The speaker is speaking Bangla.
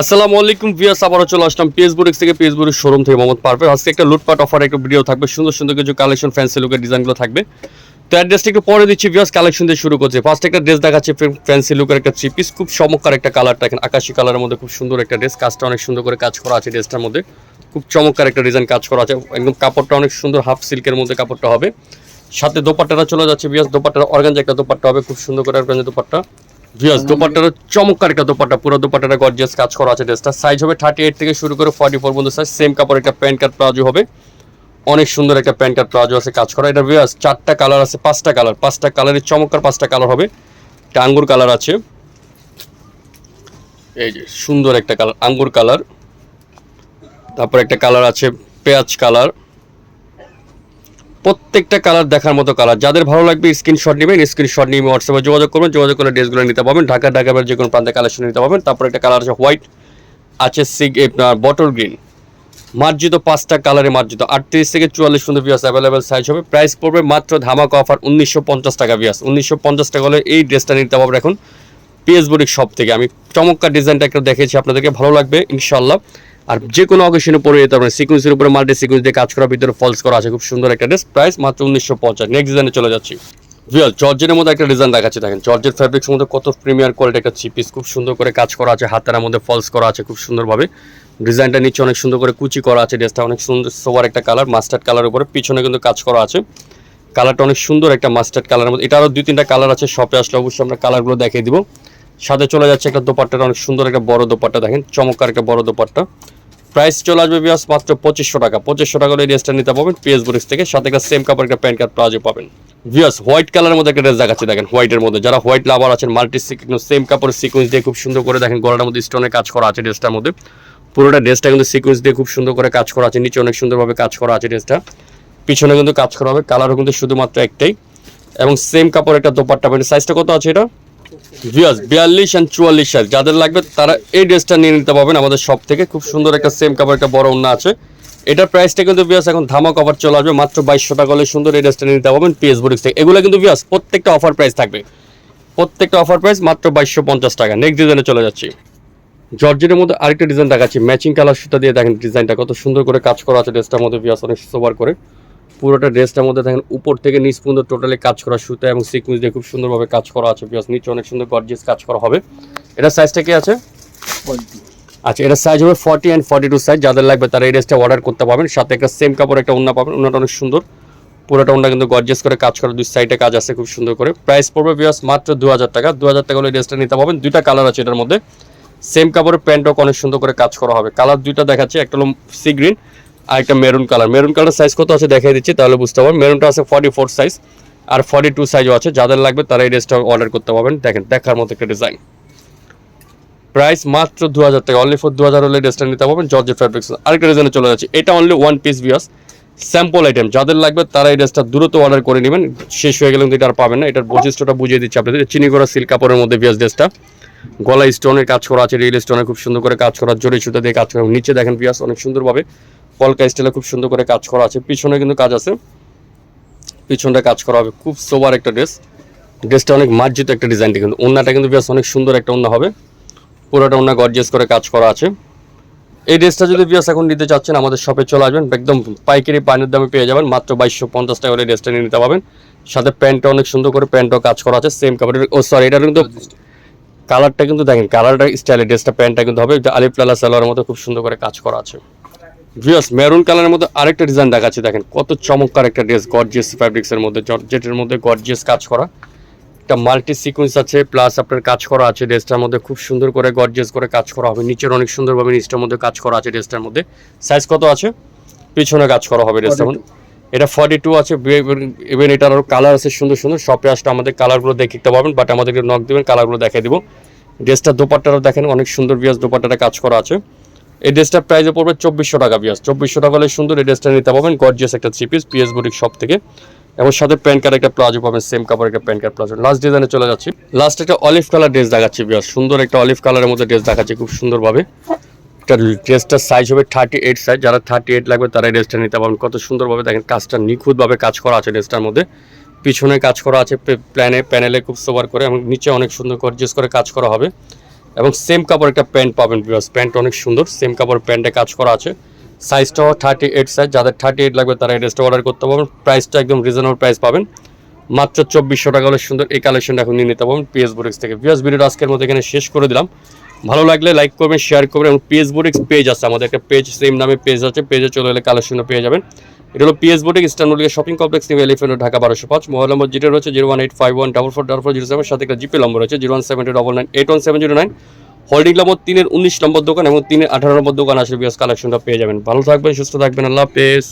আসসালামু আলাইকুম ভিয়াস আবারও চলে আসলাম পিএস বুরিক্স থেকে পিএস বুরিক্স শোরুম থেকে মোহাম্মদ পারভেজ। আজকে একটা লুটপাট অফার একটা ভিডিও থাকবে, সুন্দর সুন্দর কিছু কালেকশন ফ্যান্সি লুকের ডিজাইনগুলো থাকবে। তো অ্যাড্রেসটা একটু পরে দিচ্ছি ভিয়াস কালেকশন দিয়ে শুরু করছে। ফার্স্ট একটা ড্রেস দেখাচ্ছে ফ্যান্সি লুকের একটা থ্রি পিস খুব চমৎকার একটা কালারটা এখানে, আকাশি কালারের মধ্যে খুব সুন্দর একটা ড্রেস কাজটা অনেক সুন্দর করে কাজ করা আছে ড্রেসটার মধ্যে। খুব চমৎকার একটা ডিজাইন কাজ করা আছে, একদম কাপড়টা অনেক সুন্দর হাফ সিল্কের মধ্যে কাপড়টা হবে। সাথে দোপাট্টাটা চলে যাচ্ছে ভিয়াস দোপাট্টার অর্গানজা একটা দোপাট্টা হবে, খুব সুন্দর করে অর্গানজা দোপাট্টা। ভিয়াস দোপাট্টার চমৎকার একটা দোপাট্টা, পুরো দোপাট্টাটা গর্জিয়াস কাজ করা আছে ড্রেসটা সাইজ হবে থার্টি এইট থেকে শুরু করে ফর্টি ফোর পর্যন্ত সাইজ সেম কাপড় একটা প্যান্ট কাট প্লাজো হবে। অনেক সুন্দর একটা প্যান্ট কাট প্লাজো আছে, কাজ করা। এটা ভিয়াস চারটা কালার আছে, পাঁচটা কালার পাঁচটা কালারের চমৎকার পাঁচটা কালার হবে। একটা আঙ্গুর কালার আছে। এই যে সুন্দর একটা কালার আঙ্গুর কালার তারপর একটা কালার আছে পেঁয়াজ কালার প্রত্যেকটা কালার দেখার মতো কালার যাদের ভালো লাগবে স্ক্রিনশট নেবেন স্ক্রিনশট নিয়ে হোয়াটসঅ্যাপে যোগাযোগ করবেন, যোগাযোগ করে ড্রেসগুলো নিতে পারবেন। ঢাকা ঢাকা যে কোনো প্রান্তে কালেকশন নিতে পারবেন। তারপর একটা কালার আছে হোয়াইট আছে সিগ আপনার বটল গ্রিন মার্জিত পাঁচটা কালারে মার্জিত। আটত্রিশ থেকে চুয়াল্লিশ পর্যন্ত বিয়াস অ্যাভেলেবেল সাইজ হবে। প্রাইস পড়বে মাত্র ধামাকা অফার উনিশশো পঞ্চাশ টাকা বিয়াস উনিশশো পঞ্চাশ টাকা হলে এই ড্রেসটা নিতে পারবেন এখন পিএস বুটিক শপ থেকে। আমি চমৎকার ডিজাইনটা একটা দেখেছি আপনাদেরকে। ভালো লাগবে ইনশাল্লাহ আর যে কোনো অকেশনে পরে যেতে পারেন সিকুয়েন্সের উপরে মাল্টি সিকুয়েন্স দিয়ে কাজ করা ভিতরে ফলস করা আছে। খুব সুন্দর একটা ড্রেস প্রাইস মাত্র উনিশশো পঞ্চাশ। নেক্সট ডিজাইনে চলে যাচ্ছি। ভিয়াল জর্জের মধ্যে একটা ডিজাইন দেখাচ্ছে, দেখেন। জর্জের ফ্যাব্রিক্স মধ্যে কত প্রিমিয়ার কোয়ালিটি একটা থ্রি পিস খুব সুন্দর করে কাজ করা আছে। হাতের মধ্যে ফলস করা আছে খুব সুন্দরভাবে। ডিজাইনটা নিচে অনেক সুন্দর করে কুচি করা আছে। ড্রেসটা অনেক সুন্দর সোবার একটা কালার মাস্টার্ড কালার উপরে। পিছনে কিন্তু কাজ করা আছে। কালারটা অনেক সুন্দর একটা মাস্টার্ড কালারের মধ্যে। এটারও দুই তিনটা কালার আছে। শপে আসলে অবশ্যই আমরা কালারগুলো দেখিয়ে দিব। সাথে চলে যাচ্ছে একটা দোপাট্টাটা অনেক সুন্দর একটা বড় দোপাট্টা, দেখেন, চমৎকার একটা বড় দোপাট্টা। প্রাইস চলে আসবে বিয়াস মাত্র পঁচিশশো টাকা। পঁচিশশো টাকা হলে ড্রেসটা নিতে পাবেন পিএস বুরিক্স থেকে। সাথে একটা সেম কাপড় একটা প্যান্ট কার্ড প্লাজো পাবেন। ভিয়াস হোয়াইট কালারের মধ্যে একটা ড্রেস দেখাচ্ছে, দেখেন হোয়াইটের মধ্যে। যারা হোয়াইট লাভার আছেন মাল্টি সেম কাপড় সিকুয়েন্স দিয়ে খুব সুন্দর করে, দেখেন, গলার মধ্যে স্টোনের কাজ করা আছে ড্রেসটার মধ্যে। পুরোটা ড্রেসটা কিন্তু সিকুয়েন্স দিয়ে খুব সুন্দর করে কাজ করা আছে, নিচে অনেক সুন্দরভাবে কাজ করা আছে ড্রেসটা পিছনে কিন্তু কাজ করা হবে কালারও কিন্তু শুধুমাত্র একটাই। এবং সেম কাপড় একটা দোপাট্টা পাবেন। সাইজটা কত আছে এটা? ভিয়াস বিয়াল্লিশ অ্যান্ড চুয়াল্লিশ সাইজ যাদের লাগবে তারা এই ড্রেসটা নিয়ে নিতে পারবেন আমাদের সব থেকে। খুব সুন্দর একটা সেম কাপড় একটা বড় অন্য আছে। এটার প্রাইসটা কিন্তু বিয়াস এখন ধামাক অফার চলে আসবে। মাত্র বাইশশো টাকা হলে সুন্দর এই ড্রেসটা নিয়ে নিতে পারবেন পিএস বুরিক্স থেকে। এগুলো কিন্তু বিয়াস প্রত্যেকটা অফার প্রাইস থাকবে। প্রত্যেকটা অফার প্রাইস মাত্র বাইশশো পঞ্চাশ টাকা। নেক্সট ডিজাইনে চলে যাচ্ছি। জর্জের মধ্যে আরেকটা ডিজাইন দেখাচ্ছি। ম্যাচিং কালার সুতা দিয়ে দেখেন ডিজাইনটা কত সুন্দর করে কাজ করা আছে ড্রেসটার মধ্যে বিয়াস অনেক সোবার করে। পুরোটা ড্রেসটার মধ্যে দেখেন উপর থেকে নিচ পর্যন্ত টোটালি কাজ করা সুতা এবং সিকুয়েন্স দিয়ে খুব সুন্দরভাবে কাজ করা আছে বিয়াস নিচে অনেক সুন্দর গর্জিয়াস কাজ করা হবে। এটা সাইজটা কি আছে? আচ্ছা এটা সাইজ হবে forty and forty two size যাদের লাগবে তারা এই ড্রেসটা অর্ডার করতে পারবেন। সাথে একটা সেম কাপড় একটা ওন্না পাবেন ওনাটা অনেক সুন্দর। পুরোটা ওন্না কিন্তু গর্জিয়াস করে কাজ করা দুই সাইডে কাজ আছে খুব সুন্দর করে। প্রাইস পড়বে বিয়াস মাত্র দু হাজার টাকা। দু হাজার টাকা হলে ড্রেসটা নিতে পারবেন। দুইটা কালার আছে এটার মধ্যে। সেম কাপড়ের প্যান্টও অনেক সুন্দর করে কাজ করা হবে। কালার দুইটা দেখাচ্ছে একটা হলো সি গ্রিন আর একটা maroon colour maroon colour size কত আছে দেখাই দিচ্ছি, তাহলে বুঝতে পারবেন। মেরুনটা আছে ফর্টি ফোর সাইজ আর ফর্টি টু সাইজও আছে। যাদের লাগবে তারা এই ড্রেসটা অর্ডার করতে পারবেন। দেখেন, দেখার মতো একটা ডিজাইন প্রাইস মাত্র দু হাজার টাকা। অনলি ফর দু হাজার হলে ড্রেসটা নিতে পারবেন জর্জের ফ্যাব্রিক্স আরেকটা ডিজাইনে চলে যাচ্ছে। এটা অনলি ওয়ান পিস বিয়াস স্যাম্পল আইটেম যাদের লাগবে তারা এই ড্রেসটা দ্রুত অর্ডার করে নেবেন। শেষ হয়ে গেলে কিন্তু এটা আর পাবেন না। এটার বৈশিষ্ট্যটা বুঝিয়ে দিচ্ছি আপনাদের। চিনি করা সিল্ক কাপড়ের মধ্যে বিয়াস ড্রেসটা গলা স্টোনের কাজ করা আছে রিয়েল স্টোনে খুব সুন্দর করে কাজ করা জরি সুতা দিয়ে কাজ করা। নিচে দেখেন বিয়াস অনেক সুন্দরভাবে কলকা স্টাইলে খুব সুন্দর করে কাজ করা আছে। পিছনে কিন্তু কাজ আছে। পিছনটা কাজ করা হবে। খুব সোবার একটা ড্রেস ড্রেসটা অনেক মার্জিত একটা ডিজাইনটা কিন্তু ওন্নাটা কিন্তু বেশ অনেক সুন্দর একটা ওন্না হবে। পুরোটা ওন্না গর্জিয়াস করে কাজ করা আছে। এই ড্রেসটা যদি বিয়াস এখন নিতে চাচ্ছেন, আমাদের শপে চলে আসবেন। একদম পাইকারি পানির দামে পেয়ে যাবেন। মাত্র বাইশশো পঞ্চাশ টাকা হলে ড্রেসটা নিয়ে নিতে পারবেন। সাথে প্যান্টটা অনেক সুন্দর করে প্যান্টও কাজ করা আছে। সেম কাপড়ের ও সরি এটা কিন্তু কালারটা কিন্তু দেখেন। কালারটা স্টাইলের ড্রেসটা প্যান্টটা কিন্তু হবে। আলিফ লালা সালোয়ারের মতো খুব সুন্দর করে কাজ করা আছে। ভিউয়ার্স মেরুন কালারের মধ্যে আরেকটা ডিজাইন দেখাচ্ছি দেখেন কত চমৎকার একটা ড্রেস গর্জিয়াস ফ্যাব্রিক্সের মধ্যে জর্জেটের মধ্যে গর্জিয়াস কাজ করা। একটা মাল্টি সিকুয়েন্স আছে প্লাস আপনার কাজ করা আছে ড্রেসটার মধ্যে খুব সুন্দর করে গর্জিয়াস করে কাজ করা হবে। নিচের অনেক সুন্দরভাবে নিচটার মধ্যে কাজ করা আছে ড্রেসটার মধ্যে। সাইজ কত আছে? পিছনে কাজ করা হবে ড্রেসটার মধ্যে। এটা ফর্টি টু আছে ইভেন এটার আরও কালার আছে সুন্দর সুন্দর। শপে আসলে আমাদের কালারগুলো দেখতে পাবেন বাট আমাদেরকে নক দেবেন কালারগুলো দেখিয়ে দিব। ড্রেসটার দোপাট্টারও দেখেন অনেক সুন্দর বিয়াস দোপাট্টাটা কাজ করা আছে। এই ড্রেসটার প্রাইসে পড়বে চব্বিশশো টাকা বিয়াস চব্বিশশো টাকা হলে সুন্দর এই ড্রেসটা নিতে পাবেন গর্জিয়াস একটা three piece PS boutique shop থেকে। এবং সাথে প্যান্ট কার্ড একটা প্লাজো পাবেন সেম কাপড় একটা প্যান্ট কার্ড প্লাজো লাস্ট ডিজাইনে চলে যাচ্ছি। লাস্ট একটা অলিভ কালার ড্রেস দেখাচ্ছি বিয়াস সুন্দর একটা অলিভ কালারের মধ্যে ড্রেস দেখাচ্ছি, খুব সুন্দরভাবে। একটা ড্রেসটার সাইজ হবে থার্টি এইট সাইজ যারা থার্টি এইট লাগবে, তারা এই ড্রেসটা নিতে পারবেন। কত সুন্দরভাবে দেখেন, কাজটা নিখুঁতভাবে কাজ করা আছে ড্রেসটার মধ্যে। পিছনে কাজ করা আছে প্ল্যানে প্যানেলে খুব সোবার করে এবং নিচে অনেক সুন্দর গর্জিয়াস করে কাজ করা হবে। এবং সেম কাপড় একটা প্যান্ট পাবেন বিকজ প্যান্ট অনেক সুন্দর সেম কাপড় প্যান্টে কাজ করা আছে। সাইজটাও থার্টি এইট সাইজ যাদের থার্টি এইট লাগবে তারা এই ড্রেসটা অর্ডার করতে পারবেন। প্রাইসটা একদম রিজনেবল প্রাইস পাবেন। মাত্র চব্বিশশো টাকা হলে সুন্দর এই কালেকশনটা এখন নিয়ে নিতে পারবেন পিএস বুটিক্স থেকে। পিএস ভিডিওটা আজকের মতো এখানে শেষ করে দিলাম। ভালো লাগলে লাইক করবেন শেয়ার করবেন এবং পিএস বুটিক্স পেজ আছে। আমাদের একটা পেজ সেম নামে পেজ আছে। পেজে চলে এলে কালেকশনও পেয়ে যাবেন। এটা হলো PS boutique ইস্টার্নলিকে shopping complex new elephant Dhaka বারোশো পাঁচ। মোবাইল নম্বর যেটা রয়েছে zero one eight five one double four double four zero seven, সাথে একটা জিপে নম্বর রয়েছে zero one seven double nine, eight one seven zero nine. Holding number তিনের উনিশ নম্বর দোকান এবং তিনের আঠারো নম্বর দোকান আসলে বিএস কালেকশনটা পেয়ে যাবেন। ভালো থাকবেন, সুস্থ থাকবেন, আল্লাহ হাফেজ।